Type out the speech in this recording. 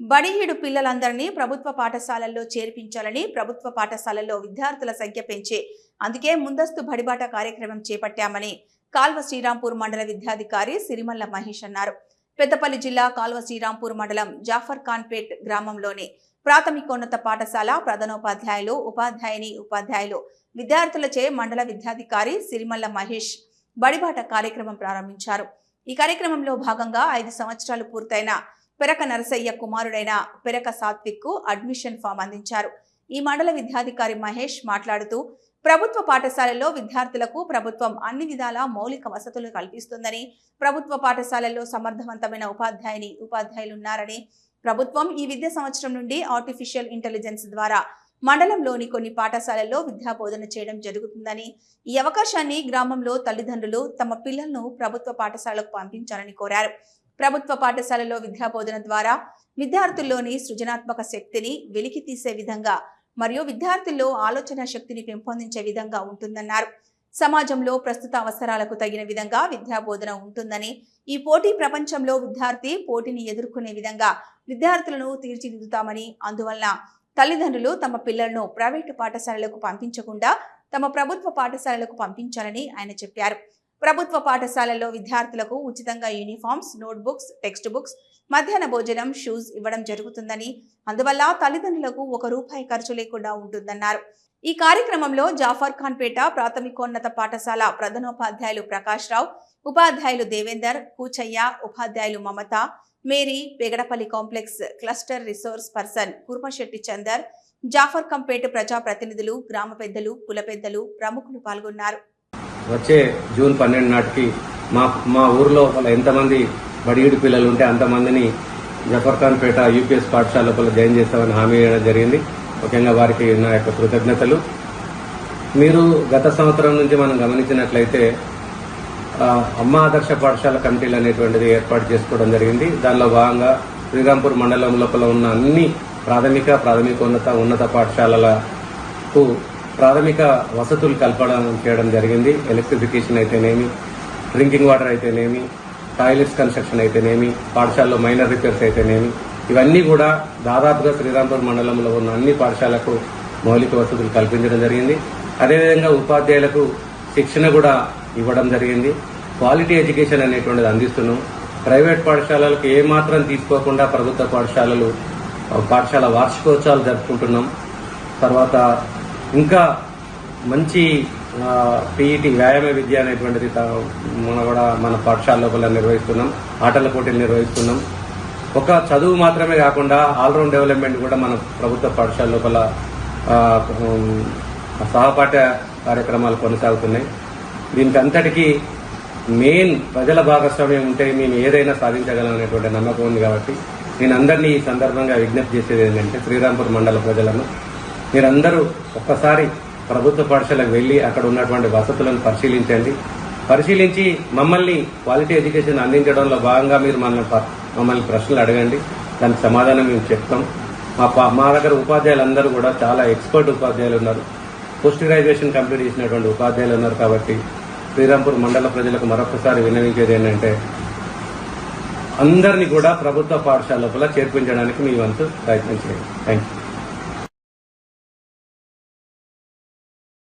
బడిహీడు పిల్లలందరినీ ప్రభుత్వ పాఠశాలల్లో చేర్పించాలని ప్రభుత్వ పాఠశాలల్లో విద్యార్థుల సంఖ్య పెంచే అందుకే ముందస్తు బడిబాట కార్యక్రమం చేపట్టామని కాల్వ శ్రీరాంపూర్ మండల విద్యాధికారి సిరిమల్ల మహేష్ అన్నారు. పెద్దపల్లి జిల్లా కాల్వ శ్రీరాంపూర్ మండలం జాఫర్ ఖాన్పేట్ గ్రామంలోని ప్రాథమికోన్నత పాఠశాల ప్రధానోపాధ్యాయులు ఉపాధ్యాయుని ఉపాధ్యాయులు విద్యార్థులచే మండల విద్యాధికారి సిరిమల్ల మహేష్ బడిబాట కార్యక్రమం ప్రారంభించారు. ఈ కార్యక్రమంలో భాగంగా ఐదు సంవత్సరాలు పూర్తయిన పెరక నరసయ్య కుమారుడైన పెరక సాత్విక్ అడ్మిషన్ ఫామ్ అందించారు. ఈ మండల విద్యాధికారి మహేష్ మాట్లాడుతూ ప్రభుత్వ పాఠశాలల్లో విద్యార్థులకు ప్రభుత్వం అన్ని విధాల మౌలిక వసతులు కల్పిస్తుందని ప్రభుత్వ పాఠశాలల్లో సమర్థవంతమైన ఉపాధ్యాయుని ఉపాధ్యాయులు ఉన్నారని ప్రభుత్వం ఈ విద్యా సంవత్సరం నుండి ఆర్టిఫిషియల్ ఇంటెలిజెన్స్ ద్వారా మండలంలోని కొన్ని పాఠశాలల్లో విద్యా బోధన చేయడం జరుగుతుందని ఈ అవకాశాన్ని గ్రామంలో తల్లిదండ్రులు తమ పిల్లలను ప్రభుత్వ పాఠశాలకు పంపించాలని కోరారు. ప్రభుత్వ పాఠశాలలో విద్యా బోధన ద్వారా విద్యార్థుల్లోని సృజనాత్మక శక్తిని వెలికి తీసే విధంగా మరియు విద్యార్థుల్లో ఆలోచన శక్తిని పెంపొందించే విధంగా ఉంటుందన్నారు. సమాజంలో ప్రస్తుత అవసరాలకు తగిన విధంగా విద్యా బోధన ఉంటుందని ఈ పోటీ ప్రపంచంలో విద్యార్థి పోటీని ఎదుర్కొనే విధంగా విద్యార్థులను తీర్చిదిద్దుతామని అందువలన తల్లిదండ్రులు తమ పిల్లలను ప్రైవేటు పాఠశాలలకు పంపించకుండా తమ ప్రభుత్వ పాఠశాలలకు పంపించాలని ఆయన చెప్పారు. ప్రభుత్వ పాఠశాలల్లో విద్యార్థులకు ఉచితంగా యూనిఫామ్స్ నోట్బుక్స్ టెక్స్ట్ బుక్స్ మధ్యాహ్న భోజనం షూస్ ఇవ్వడం జరుగుతుందని. అందువల్ల తల్లిదండ్రులకు ఒక రూపాయి ఖర్చు లేకుండా ఉంటుందన్నారు. ఈ కార్యక్రమంలో జాఫర్ ఖాన్ పేట ప్రాథమికోన్నత పాఠశాల ప్రధానోపాధ్యాయులు ప్రకాష్ రావు ఉపాధ్యాయులు దేవేందర్ కూచయ్య ఉపాధ్యాయులు Mamata Mary Pegadapalli complex cluster resource person Kurmashetty Chander Jafar Kampeta ప్రజా ప్రతినిధులు గ్రామ పెద్దలు కుల పెద్దలు ప్రముఖులు పాల్గొన్నారు. వచ్చే జూన్ పన్నెండు నాటికి మా మా ఊర్లో వాళ్ళ ఎంతమంది బడియుడి పిల్లలు ఉంటే అంతమందిని జఫర్ఖాన్పేట యూపీఎస్ పాఠశాల లోపల జాయిన్ చేస్తామని హామీ ఇవ్వడం జరిగింది. ముఖ్యంగా వారికి నా యొక్క కృతజ్ఞతలు. మీరు గత సంవత్సరం నుంచి మనం గమనించినట్లయితే అమ్మ ఆదర్శ పాఠశాల కమిటీలు అనేటువంటిది ఏర్పాటు చేసుకోవడం జరిగింది. దానిలో భాగంగా శ్రీరాంపూర్ మండలం లోపల ఉన్న అన్ని ప్రాథమిక ప్రాథమికోన్నత ఉన్నత పాఠశాలలకు ప్రాథమిక వసతులు కల్పడం చేయడం జరిగింది. ఎలక్ట్రిఫికేషన్ అయితేనేమి డ్రింకింగ్ వాటర్ అయితేనేమి టాయిలెట్స్ కన్స్ట్రక్షన్ అయితేనేమి పాఠశాలలో మైనర్ రిపేర్స్ అయితేనేమి. ఇవన్నీ కూడా దాదాపుగా శ్రీరాంపూర్ మండలంలో ఉన్న అన్ని పాఠశాలకు మౌలిక వసతులు కల్పించడం జరిగింది. అదేవిధంగా ఉపాధ్యాయులకు శిక్షణ కూడా ఇవ్వడం జరిగింది. క్వాలిటీ ఎడ్యుకేషన్ అనేటువంటిది అందిస్తున్నాం. ప్రైవేట్ పాఠశాలలకు ఏమాత్రం తీసుకోకుండా ప్రభుత్వ పాఠశాలలు పాఠశాల వార్షికోత్సవాలు జరుపుకుంటున్నాం. తర్వాత ఇంకా మంచి పీఈటీ వ్యాయామ విద్య అనేటువంటిది మన కూడా మన పాఠశాల లోపల నిర్వహిస్తున్నాం. ఆటల పోటీలు నిర్వహిస్తున్నాం. ఒక చదువు మాత్రమే కాకుండా ఆల్రౌండ్ డెవలప్మెంట్ కూడా మన ప్రభుత్వ పాఠశాల లోపల సహపాఠ సహపాఠ్య కార్యక్రమాలు కొనసాగుతున్నాయి. దీనికి అంతటికీ మెయిన్ ప్రజల భాగస్వామ్యం ఉంటే మేము ఏదైనా సాధించగలం అనేటువంటి నమ్మకం ఉంది కాబట్టి నేను అందరినీ ఈ సందర్భంగా విజ్ఞప్తి చేసేది ఏంటంటే శ్రీరాంపూర్ మండల ప్రజలను మీరందరూ ఒక్కసారి ప్రభుత్వ పాఠశాలకు వెళ్ళి అక్కడ ఉన్నటువంటి వసతులను పరిశీలించండి. పరిశీలించి మమ్మల్ని క్వాలిటీ ఎడ్యుకేషన్ అందించడంలో భాగంగా మీరు మన మమ్మల్ని ప్రశ్నలు అడగండి. దానికి సమాధానం మేము చెప్తాం. మా పా- మా దగ్గర ఉపాధ్యాయులు అందరూ కూడా చాలా ఎక్స్పర్ట్ ఉపాధ్యాయులు ఉన్నారు. పోస్ట్ గ్రాడ్యుయేషన్ కంప్లీట్ చేసినటువంటి ఉపాధ్యాయులు ఉన్నారు కాబట్టి శ్రీరాంపూర్ మండల ప్రజలకు మరొకసారి విన్నవించేది ఏంటంటే అందరినీ కూడా ప్రభుత్వ పాఠశాల లోపల చేర్పించడానికి మీ వంతు ప్రయత్నం చేయండి. Thank you